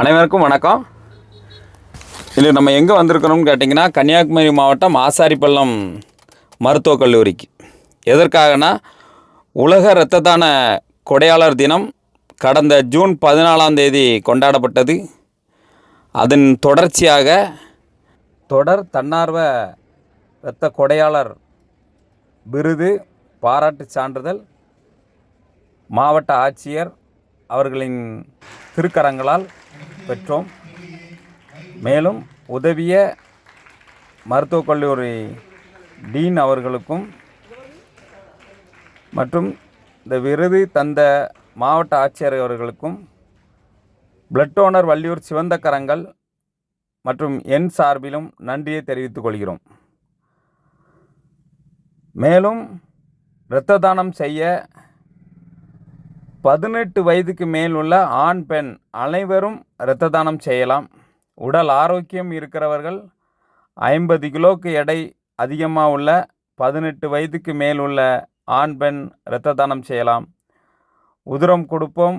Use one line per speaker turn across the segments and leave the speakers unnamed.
அனைவருக்கும் வணக்கம். இது நம்ம எங்கே வந்திருக்கிறோம்னு கேட்டிங்கன்னா கன்னியாகுமரி மாவட்டம் ஆசாரிப்பள்ளம் மருத்துவக் கல்லூரிக்கு. எதற்காகனா உலக இரத்த தான கொடையாளர் தினம் கடந்த ஜூன் பதினாலாம் தேதி கொண்டாடப்பட்டது. அதன் தொடர்ச்சியாக தொடர் தன்னார்வ இரத்த கொடையாளர் விருது பாராட்டுச் சான்றிதழ் மாவட்ட ஆட்சியர் அவர்களின் திருக்கரங்களால் பெற்றோம். மேலும் உதவிய மருத்துவக் கல்லூரி டீன் அவர்களுக்கும் மற்றும் இந்த விருது தந்த மாவட்ட ஆட்சியர் அவர்களுக்கும் பிளட் டோனர் வள்ளியூர் சிவந்த கரங்கள் மற்றும் என் சார்பிலும் நன்றியை தெரிவித்துக் கொள்கிறோம். மேலும் இரத்த தானம் செய்ய பதினெட்டு வயதுக்கு மேல் உள்ள ஆண் பெண் அனைவரும் இரத்த தானம் செய்யலாம். உடல் ஆரோக்கியம் இருக்கிறவர்கள் ஐம்பது கிலோக்கு எடை அதிகமாக உள்ள பதினெட்டு வயதுக்கு மேல் உள்ள ஆண் பெண் இரத்த தானம் செய்யலாம். உதிரம் கொடுப்போம்.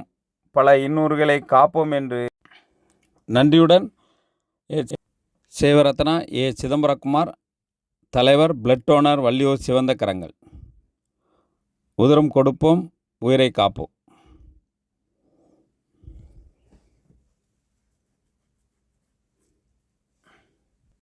பல இன்னூறுகளை காப்போம் என்று நன்றியுடன் ஏ சேவரத்னா ஏ சிதம்பரகுமார் தலைவர் பிளட் டோனர் வள்ளியூர் சிவந்த கரங்கள். உதிரம் கொடுப்போம். உயிரை காப்போம்.